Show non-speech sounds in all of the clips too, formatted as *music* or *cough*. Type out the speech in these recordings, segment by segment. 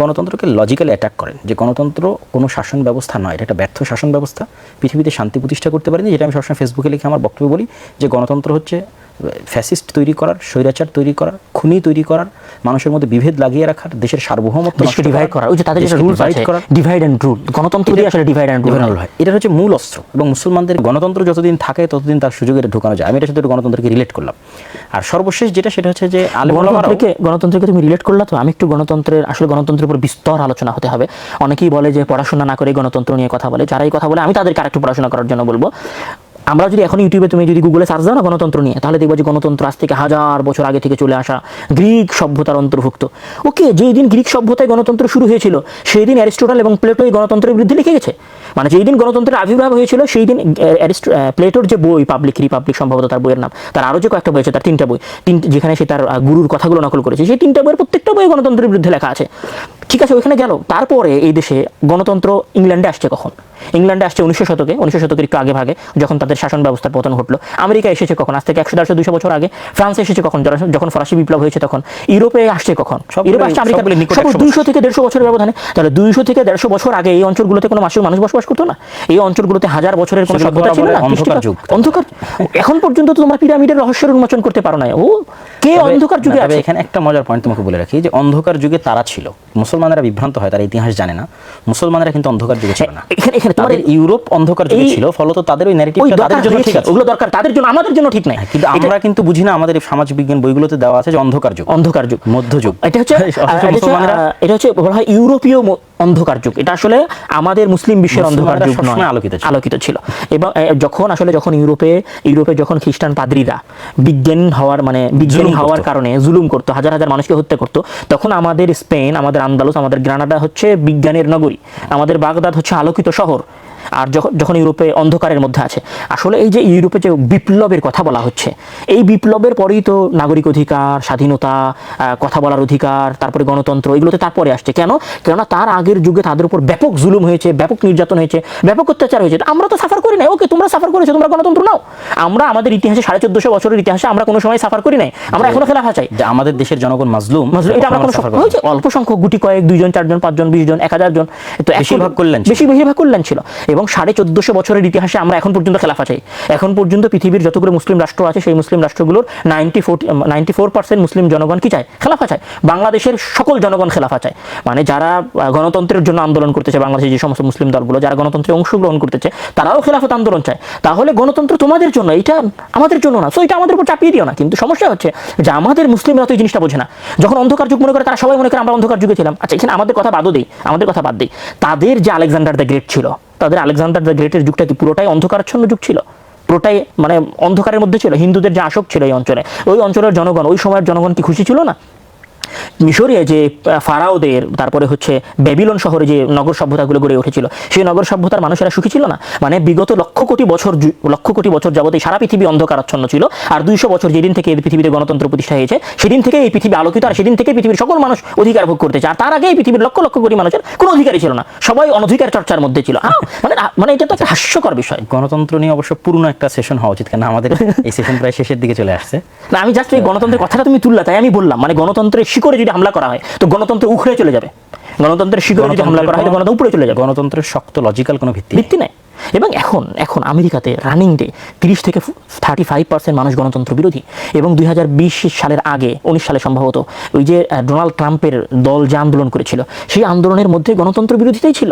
গণতন্ত্রকে logically attack করেন। যে গণতন্ত্র কোনো শাসন ব্যবস্থা নয়, এটা একটা ব্যর্থ শাসন ব্যবস্থা। পৃথিবীতে শান্তি প্রতিষ্ঠা করতে পারেনি, যেটা আমি সবসময় ফেসবুকে লিখে আমার বক্তব্য বলি, যে গণতন্ত্র হচ্ছে ফ্যাসিস্ট তৈরি করার স্বৈরাচার তৈরি করার খুনি তৈরি করার মানুষের মধ্যে বিভেদ লাগিয়ে রাখার দেশের সার্বভৌমত্ব দেশকে ডিভাইড করা ওই যে তাদের যে দেশকে রুলস আছে করার। ডিভাইড অ্যান্ড রুল গণতন্ত্র দিয়ে আসলে ডিভাইড অ্যান্ড রুল হয়। এটা হচ্ছে মূল অস্ত্র এবং মুসলমানদের গণতন্ত্র যতদিন থাকে ততদিন তার সুযোগে এটা ঢোকানো যায়। আমি এটার সাথে গণতন্ত্রকে রিলেট করলাম। আর সর্বশেষ যেটা সেটা হচ্ছে যে গণতন্ত্রকে গণতন্ত্রকে তুমি রিলেট করলা তো? আমি একটু গণতন্ত্রের আসলে গণতন্ত্রের উপর বিস্তর আলোচনা হতে হবে। অনেকেই বলে যে পড়াশোনা না করে গণতন্ত্র নিয়ে কথা বলে। যারা এই কথা বলে আমি তাদেরকে আরেকটু পড়াশোনা করার জন্য বলব। আমরা যদি এখন ইউটিউবে তুমি যদি গুগলে সার্চ দাও না গণতন্ত্র নিয়ে, তাহলে দেখব যে গণতন্ত্র আজ থেকে হাজার বছর আগে থেকে চলে আসা গ্রিক সভ্যতার অন্তর্ভুক্ত। ওকে যেই দিন গ্রিক সভ্যতায় গণতন্ত্র শুরু হয়েছিল, সেই দিন অ্যারিস্টোটাল এবং প্লেটো এই গণতন্ত্রের বিরুদ্ধে লিখে গেছে। মানে যেই দিন গণতন্ত্রের আবির্ভাব হয়েছিল সেই দিন প্লেটোর যে বই পাবলিক রিপাবলিক সম্ভবত তার বইয়ের নাম তার আরও যে কয়েকটা বই আছে তার তিনটা বই তিন যেখানে সে তার গুরুর কথাগুলো নকল করেছে সেই তিনটা বইয়ের প্রত্যেকটা বই গণতন্ত্রের বিরুদ্ধে লেখা আছে। ঠিক আছে ওইখানে গেল। তারপরে এই দেশে গণতন্ত্র ইংল্যান্ডে আসছে কখন? ইংল্যান্ডে আসছে উনিশশো শতকে উনিশশো শতকের একটু আগে ভাগে যখন তাদের শাসন ব্যবস্থার পতন ঘটলো। আমেরিকা এসেছে কখন? আজ থেকে একশো দেড়শো দুশো বছর আগে। ফ্রান্স এসেছে কখন? যখন- ফরাসি বিপ্লব হয়েছে তখন। ইউরোপে আসছে কখন? ইউরোপে আসছে আমেরিকা। দুইশো থেকে দেড়শো বছরের ব্যবধানে। তাহলে দুইশো থেকে দেড়শো বছর আগে এই অঞ্চলগুলোতে কোনো মাসের মানুষ বসবাস করতো না? এই অঞ্চলগুলোতে হাজার বছরের কোনো সভ্যতা ছিল না? অন্ধকার যুগ। অন্ধকার এখন পর্যন্ত তো তোমরা পিরামিডের রহস্যের উন্মোচন করতে পারো না ও কে অন্ধকার যুগে আছে? এখানে একটা মজার পয়েন্ট তোমাকে বলে রাখি যে অন্ধকার যুগে তারা ছিল। মুসলমানেরা বিভ্রান্ত হয় তারা ইতিহাস জানে না। মুসলমানেরা কিন্তু অন্ধকার যুগে ছিল না। এখানে এখানে তাদের ইউরোপ অন্ধকার যুগে ছিল ফলত তাদের ওই ন্যারেটিভটা তাদের জন্য ঠিক আছে। ওগুলো দরকার তাদের জন্য আমাদের জন্য ঠিক নাই। কিন্তু আমরা কিন্তু বুঝি না আমাদের সমাজ বিজ্ঞান বইগুলোতে দেওয়া আছে যে অন্ধকার যুগ। অন্ধকার যুগ। মধ্যযুগ। এটা হচ্ছে এটা হচ্ছে, বলা হয় ইউরোপীয় অন্ধকার যুগ। এটা আসলে আমাদের মুসলিম বিশ্বের অন্ধকার যুগ নয় আলোকিত ছিল। আলোকিত ছিল। এবং যখন আসলে যখন ইউরোপে ইউরোপে যখন খ্রিস্টান পাদ্রীরা বিজ্ঞান হওয়ার মানে বিজ্ঞানী হওয়ার কারণে জুলুম করতো হাজার হাজার মানুষকে হত্যা করতো তখন আমাদের স্পেন আমাদের আন্দালুস আমাদের গ্রানাডা হচ্ছে বিজ্ঞানের নগরী। আমাদের বাগদাদ হচ্ছে আলোকিত শহর। আর যখন যখন ইউরোপে অন্ধকারের মধ্যে আছে। আসলে এই যে ইউরোপে যে বিপ্লবের কথা বলা হচ্ছে এই বিপ্লবের পরেই তো নাগরিক অধিকার স্বাধীনতা কথা বলার অধিকার তারপরে গণতন্ত্র এগুলোতে তারপরে আসছে। কেন? কেননা তার আগের যুগে তাদের উপর ব্যাপক জুলুম হয়েছে ব্যাপক নির্যাতন হয়েছে ব্যাপক অত্যাচার হয়েছে। আমরা তো সাফার করি নাই। ওকে তোমরা সাফার করেছ তোমরা গণতন্ত্র নাও। আমরা আমাদের ইতিহাসে সাড়ে চোদ্দশো বছরের ইতিহাসে আমরা কোনো সময় সাফার করি নাই। আমরা এখনও খেলাফা চাই। যে আমাদের দেশের জনগণ মাজলুম মাজলুম, এটা আমরা কোনো হয়েছে? অল্প সংখ্যক গুটি কয়েক দুইজন চারজন পাঁচজন বিশ জন এক হাজার জন তো বেশিরভাগ কল্যাণ। বেশি বেশিরভাগ কল্যাণ ছিল এবং সাড়ে চোদ্দশো বছরের ইতিহাসে আমরা এখন পর্যন্ত খেলাফা চাই। এখন পর্যন্ত পৃথিবীর যতগুলো মুসলিম রাষ্ট্র আছে, সেই মুসলিম রাষ্ট্রগুলোর ninety four ninety four percent মুসলিম জনগণ কি চায়? খেলাফা চায়। বাংলাদেশের সকল জনগণ খেলাফা চায়। মানে যারা গণতন্ত্রের জন্য আন্দোলন করতেছে বাংলাদেশের যে সমস্ত মুসলিম দলগুলো, যারা গণতন্ত্রে অংশগ্রহণ করতেছে তারাও খেলাফত আন্দোলন চায়। তাহলে গণতন্ত্র তোমাদের জন্য এটা আমাদের জন্য না। সো এটা আমাদের উপর চাপিয়ে দিও না। কিন্তু সমস্যা হচ্ছে যে আমাদের মুসলিমরা তো এই জিনিসটা বোঝে না। যখন অন্ধকার যুগ মনে করে, তারা সবাই মনে করে আমরা অন্ধকার যুগে ছিলাম। আচ্ছা এখানে আমাদের কথা বাদও দিই। আমাদের কথা বাদ দিই। তাদের যে আলেকজান্ডার দ্য গ্রেট ছিল তাদের আলেকজান্ডার দ্য গ্রেটের যুগটা কি পুরোটাই অন্ধকারাচ্ছন্ন যুগ ছিল? পুরোটাই মানে অন্ধকারের মধ্যে ছিল, হিন্দুদের যে আসক ছিল এই অঞ্চলে। ওই অঞ্চলের জনগণ, ওই সময়ের জনগণ কি খুশি ছিল না? মিশরে যে ফারাওদের তারপরে হচ্ছে বেবিলন শহরে যে নগর সভ্যতাগুলো গড়ে উঠেছিল সেই নগর সভ্যতার মানুষেরা সুখী ছিল না? মানে বিগত লক্ষ কোটি বছর লক্ষ কোটি বছর যাবত এই সারা পৃথিবী অন্ধকারাচ্ছন্ন ছিল আর দুইশো বছর যেদিন থেকে এই পৃথিবীতে গণতন্ত্র প্রতিষ্ঠা হয়েছে সেদিন থেকে এই পৃথিবী আলোকিত আর সেদিন থেকে পৃথিবীর সকল মানুষ অধিকার ভোগ করতেছে আর তার আগে এই পৃথিবীর লক্ষ লক্ষ কোটি মানুষের কোনো অধিকারই ছিল না সবাই অনধিকার চর্চার মধ্যে ছিল। মানে মানে এটা তো একটা হাস্যকর বিষয়। গণতন্ত্র নিয়ে অবশ্য পুরনো একটা সেশন হওয়া উচিত কেন আমাদের এই সেশন প্রায় শেষের দিকে চলে আসছে। না আমি জাস্ট এই গণতন্ত্রের কথাটা তুমি তুললা তাই আমি বললাম মানে গণতন্ত্রের শিকড়ে যদি হামলা করা হয় তো গণতন্ত্র উখড়ে চলে যাবে। গণতন্ত্রের শিকড়ে যদি হামলা করা হয় তো গণতন্ত্র উপরে চলে যাবে। গণতন্ত্রের শক্ত লজিক্যাল কোনো ভিত্তি ভিত্তি নেই। এবং এখন এখন আমেরিকাতে রানিং ডে তিরিশ থেকে থার্টি ফাইভ পার্সেন্ট মানুষ গণতন্ত্র বিরোধী। এবং দুই হাজার বিশ সালের আগে উনিশ সালে সম্ভবত ওই যে ডোনাল্ড ট্রাম্পের দল যে আন্দোলন করেছিল সেই আন্দোলনের মধ্যে গণতন্ত্র বিরোধিতাই ছিল।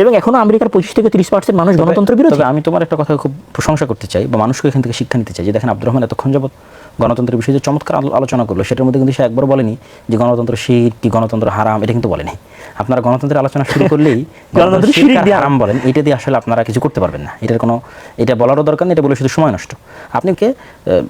এবং এখনও আমেরিকার পঁচিশ থেকে তিরিশ পার্সেন্ট মানুষ গণতন্ত্র বিরোধী। আমি তোমার একটা কথা খুব প্রশংসা করতে চাই বা মানুষকে এখান থেকে শিক্ষা নিতে চাই যে দেখেন আব্দুর রহমান এতক্ষণ যাবত গণতন্ত্রের বিষয়ে যে চমৎকার আলোচনা করল সেটার মধ্যে কিন্তু সে একবার বলেনি যে গণতন্ত্র শির কি গণতন্ত্র হারাম এটা কিন্তু বলেনি। আপনারা গণতন্ত্রের আলোচনা শুরু করলেই *laughs* গণতন্ত্র শিরক হারাম বলেন এটা দিয়ে আসলে আপনারা কিছু করতে পারবেন না। এটার কোনো এটা বলারও দরকার নেই এটা বলে শুধু সময় নষ্ট। আপনি কে আহ,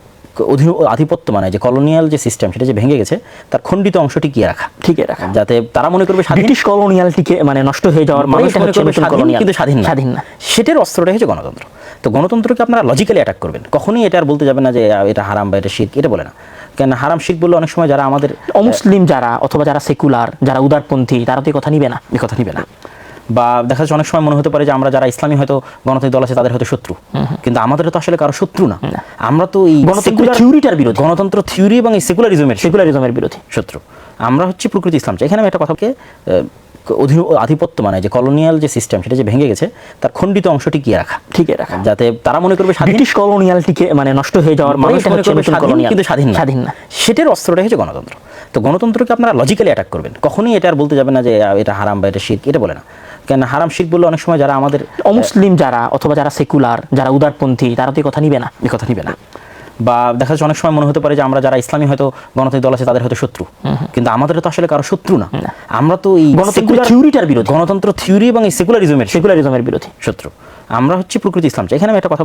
আধিপত্য মানে যে কলোনিয়াল যে সিস্টেম সেটা যে ভেঙে গেছে তার খণ্ডিত অংশটি কি রাখা। ঠিক রাখা। যাতে তারা মনে করবে ব্রিটিশ কলোনিয়ালটিকে মানে নষ্ট হয়ে যাওয়ার মানুষ মনে করবে স্বাধীন কিন্তু স্বাধীন না। স্বাধীন না। সেটার অস্ত্রটা হচ্ছে গণতন্ত্র। তো গণতন্ত্রকে আপনারা লজিক্যালি অ্যাটাক করবেন। কখনই এটা আর বলতে যাবেন না যে এটা হারাম বা এটা শিখ এটা বলে না। কেন হারাম শিখ বললে অনেক সময় যারা আমাদের অমুসলিম যারা অথবা যারা সেকুলার যারা উদারপন্থী তারা তো এই কথা নিবে না। এই কথা নিবে না। বা দেখা যাচ্ছে অনেক সময় মনে হতে পারে যে আমরা যারা ইসলামী হয়তো গণতান্ত্রিক দল আছে তাদের হয়তো শত্রু। কিন্তু আমাদের তো আসলে কারও শত্রু না। আমরা তো এই secular- থিওরিটার বিরোধী। গণতন্ত্র থিওরি এবং এই সেকুলারিজমের সেকুলারিজমের বিরোধী। শত্রু। আমরা হচ্ছে প্রকৃতি ইসলাম। চাই এখানে আমি একটা কথাকে অধীন- আধিপত্য মানে যে কলোনিয়াল যে সিস্টেম সেটা যে ভেঙে গেছে তার খণ্ডিত অংশটি কি রাখা। ঠিক রাখা। যাতে তারা মনে করবে ব্রিটিশ কলোনিয়ালটিকে মানে নষ্ট হয়ে যাওয়ার মানুষ মনে হচ্ছে করবে স্বাধীন কিন্তু স্বাধীন না। স্বাধীন না। সেটার অস্ত্রটা হচ্ছে গণতন্ত্র। তো গণতন্ত্রকে আপনারা লজিক্যালি অ্যাটাক করবেন। কখনোই এটা আর বলতে যাবেন না যে এটা হারাম বা এটা শির্ক এটা বলে না। কেন হারাম শির্ক বললে অনেক সময় যারা আমাদের অমুসলিম যারা অথবা যারা সেকুলার যারা উদারপন্থী তারা তো এই কথা নিবে না। এই কথা নিবে না। বা দেখা যাচ্ছে অনেক সময় মনে হতে পারে যে আমরা যারা ইসলামী হয়তো গণতান্ত্রিক দল আছে তাদের হয়তো শত্রু। কিন্তু আমাদের তো আসলে কারও শত্রু না। আমরা তো এই secular- থিওরিটার বিরোধী। গণতন্ত্র থিওরি এবং এই সেকুলারিজমের সেকুলারিজমের বিরোধী। শত্রু। আমরা হচ্ছে প্রকৃতি ইসলাম চাই। এখানে আমি একটা কথা